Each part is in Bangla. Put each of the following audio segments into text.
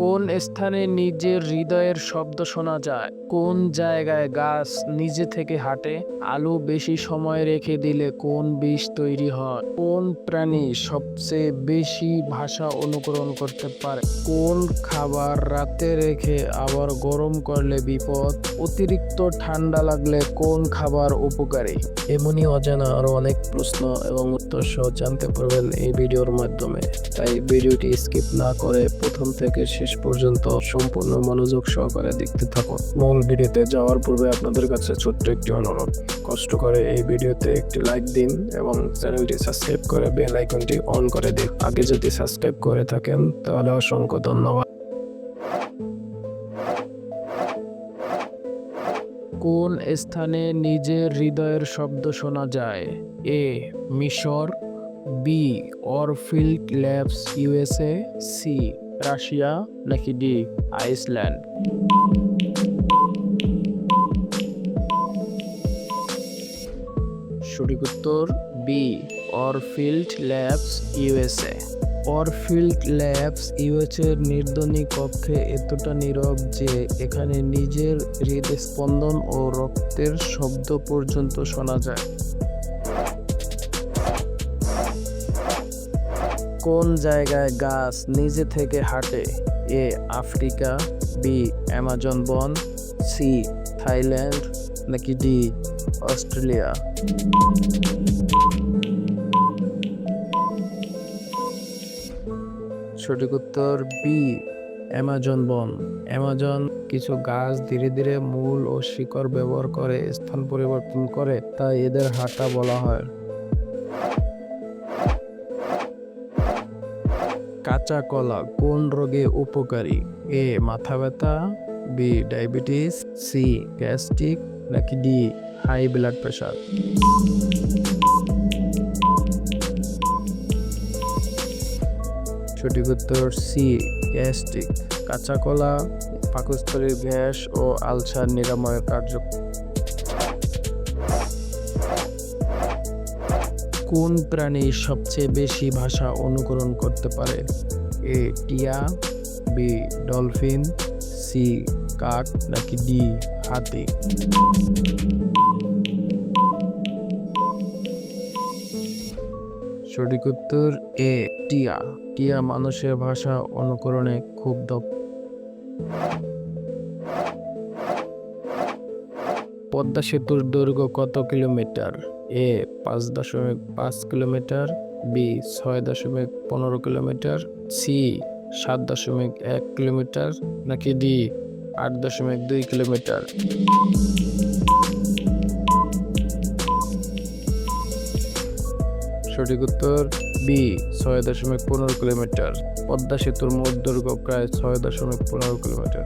কোন স্থানে নিজের হৃদয়ের শব্দ শোনা যায়? কোন জায়গায় গাছ নিজে থেকে হাঁটে? আলু বেশি সময় রেখে দিলে কোন বিষ তৈরি হয়? কোন প্রাণী সবচেয়ে বেশি ভাষা অনুকরণ করতে পারে? কোন খাবার রাতে রেখে আবার গরম করলে বিপদ? অতিরিক্ত ঠান্ডা লাগলে কোন খাবার উপকারী? এমনই অজানা আরও অনেক প্রশ্ন এবং উত্তর সহ জানতে পারবেন এই ভিডিওর মাধ্যমে। তাই ভিডিওটি স্কিপ না করে প্রথম থেকে শেষ পর্যন্ত সম্পূর্ণ মনোযোগ সহকারে দেখতে থাকুন। মূল ভিডিওতে যাওয়ার পূর্বে আপনাদের কাছে ছোট্ট একটি অনুরোধ। কষ্ট করে এই ভিডিওতে একটি লাইক দিন এবং চ্যানেলটি সাবস্ক্রাইব করে বেল আইকনটি অন করে দিন। আগে যদি সাবস্ক্রাইব করে থাকেন, তাহলে অসংখ্য ধন্যবাদ। কোন স্থানে নিজের হৃদয়ের শব্দ শোনা যায়? এ, মিশর, B, Orfield labs USA C Russia নাকি ডি আইসল্যান্ড সঠিক উত্তর B Orfield labs USA Orfield labs ইউএসএর নির্দনী কক্ষে এতটা নীরব যে এখানে নিজের হৃদস্পন্দন ও রক্তের শব্দ পর্যন্ত শোনা যায়। কোন জায়গায় গাছ নিজে থেকে হাঁটে? এ, আফ্রিকা, বি, অ্যামাজন বন, সি, থাইল্যান্ড, নাকি ডি, অস্ট্রেলিয়া? সঠিক উত্তর, বি, অ্যামাজন বন। অ্যামাজন কিছু গাছ ধীরে ধীরে মূল ও শিকড় ব্যবহার করে, স্থান পরিবর্তন করে, তাই এদের হাঁটা বলা হয়। কাঁচা কলা কোন রোগে উপকারী? এ, মাথা ব্যথা, বি, ডায়াবেটিস, সি, গ্যাস্ট্রিক, নাকি ডি, হাই ব্লাড প্রেশার? সঠিক উত্তর সি, গ্যাস্ট্রিক। কাঁচা কলা, পাকস্থলীর গ্যাস ও আলসার নিরাময়ের কার্য কোন প্রাণী সবচেয়ে বেশি ভাষা অনুকরণ করতে পারে? এ, টিয়া, বি, ডলফিন, সি, কাক, নাকি ডি, হাতি? সঠিক উত্তর এ, টিয়া। টিয়া মানুষের ভাষা অনুকরণে খুব দক্ষ। পদ্মা সেতুর দৈর্ঘ্য কত কিলোমিটার? এ পাঁচ দশমিক পাঁচ কিলোমিটার, বি ছয় দশমিক পনেরো কিলোমিটার, সি সাত দশমিক এক কিলোমিটার, নাকি ডি আট দশমিক দুই কিলোমিটার? সঠিক উত্তর, বি ছয় দশমিক পনেরো কিলোমিটার। পদ্মা সেতুর মোট দৈর্ঘ্য প্রায় ছয় দশমিক পনেরো কিলোমিটার।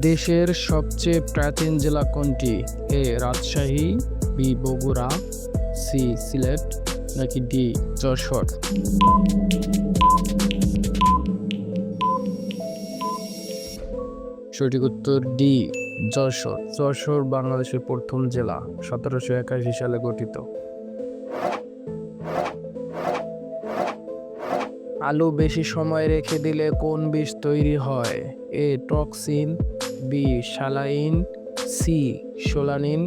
দেশের সবচেয়ে প্রাচীন জেলা কোনটি? A, Rajshahi, B, Bogura, C, Sylhet, নাকি ডি, যশোর? সঠিক উত্তর ডি, যশোর। যশোর বাংলাদেশের প্রথম জেলা, সতেরোশো একাশি সালে গঠিত। আলু বেশি সময় রেখে দিলে কোন বিষ তৈরি হয়? A, toxin B saline C solanine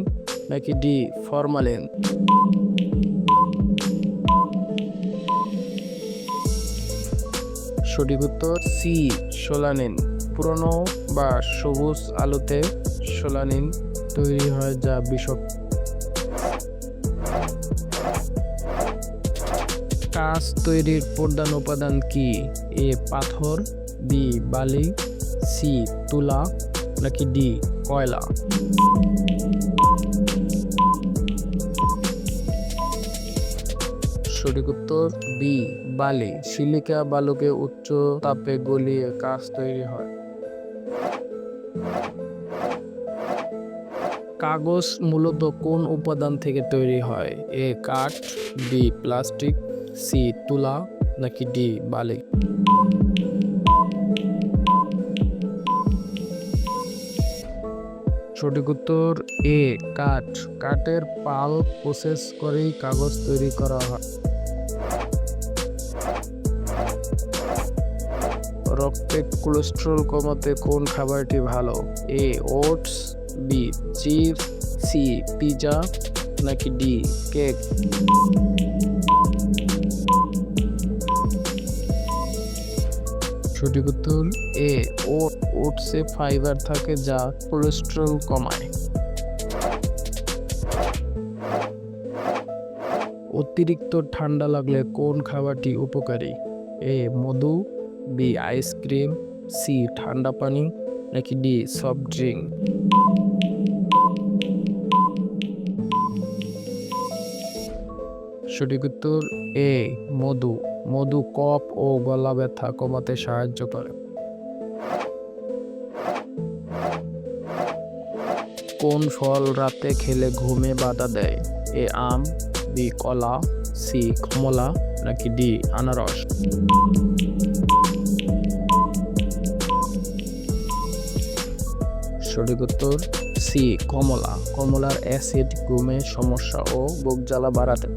নাকি ডি ফরমালিন সঠিক উত্তর সি সোলানিন পুরনো বা সবুজ আলুতে সোলানিন তৈরি হয় যা বিষাক্ত কাঁচ তৈরির প্রধান উপাদান কি? এ পাথর বি বালি সি তুলা নাকি ডি? কয়লা? সঠিক উত্তর, বি, বালি। সিলিকা বালুকে উচ্চ তাপে গলিয়ে কাঁচ তৈরি হয়। কাগজ মূলত কোন উপাদান থেকে তৈরি হয়? এ, কাঠ, বি, প্লাস্টিক, সি, তুলা, নাকি ডি, বালি? সঠিক উত্তর এ, কাঠ। কাঠের পাল প্রসেস করেই কাগজ তৈরি করা হয়। রক্তে কোলেস্ট্রল কমাতে কোন খাবারটি ভালো? A, oats, B, chips, C, pizza নাকি ডি, কেক? সঠিক উত্তর এ। ওট ওটসে ফাইবার থাকে যা কোলেস্ট্রল কমায়। অতিরিক্ত ঠান্ডা লাগলে কোন খাবারটি উপকারী? এ, মধু, বি আইসক্রিম সি, ঠান্ডা পানি, নাকি ডি সফট ড্রিঙ্ক সঠিক উত্তর এ, মধু। মধু, কফ ও গলা ব্যথা কমাতে সাহায্য করে। কোন ফল রাতে খেলে ঘুমে বাধা দেয়? এ আম, বি কলা, সি কমলা, নাকি ডি আনারস? সঠিক উত্তর, সি কমলা। কমলার অ্যাসিড ঘুমের সমস্যা ও বুক জ্বালা বাড়াতে